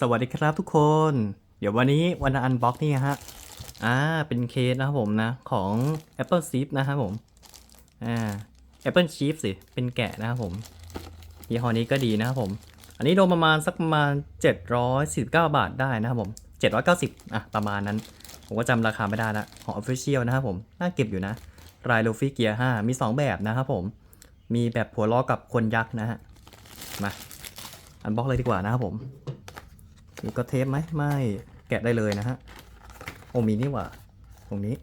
สวัสดีครับทุกคน เดี๋ยววันนี้วันอันบ็อกนี่ฮะ อ่า เป็นเคสนะครับผมนะ ของ Apple s i p นะครับผม อ่า Apple Chief สิ เป็นแกะนะครับผมยี่ห้อนี้ก็ดีนะครับผม อันนี้โดนประมาณสักประมาณ 749 บาทได้นะครับผม 790 อะ ประมาณนั้น ผมก็จำราคาไม่ได้ละ ของ Official นะครับผม น่าเก็บอยู่นะ รายลูฟี่เกียร์5มี 2 แบบนะครับผม มีแบบหัวล้อกับคนยักษ์นะฮะ มา อันบ็อกเลยดีกว่านะครับผม มีก็เทปไหมไม่แกะได้เลยนะฮะโอ้มีนี่หว่าตรงนี้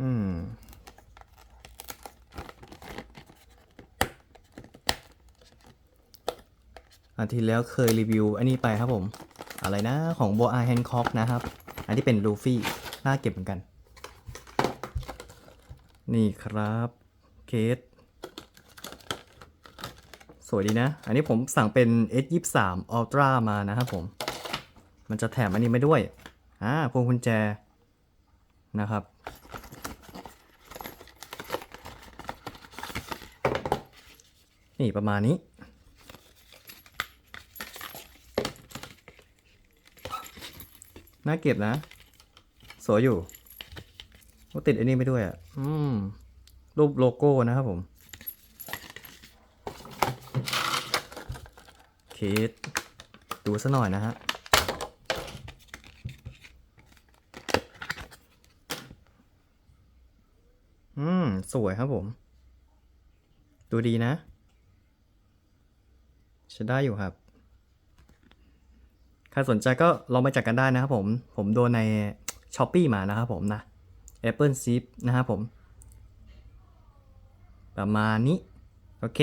อืมอันที่แล้วเคยรีวิวอันนี้ไปครับผม อะไรนะของโบอาแฮนคอกนะครับ อันที่เป็นลูฟี่น่าเก็บเหมือนกัน นี่ครับเคส สวยดีนะ อันนี้ผมสั่งเป็น S23 Ultra มานะครับผม มันจะแถมอันนี้มาด้วย อ่าพวงกุญแจนะครับ นี่ประมาณนี้ น่าเก็บนะ สวยอยู่ก็ติดอันนี้ไปด้วยอะ อืม รูปโลโก้นะครับผม คดูซะหน่อยนะฮะ อืม สวยครับผม ดูดีนะใช้ได้อยู่ครับ ใครสนใจก็ลองไปจัดกันได้นะครับผม ผมโดนใน s h อ p e e มานะครับผมนะ Apple s i p นะครับผม ประมาณนี้ โอเค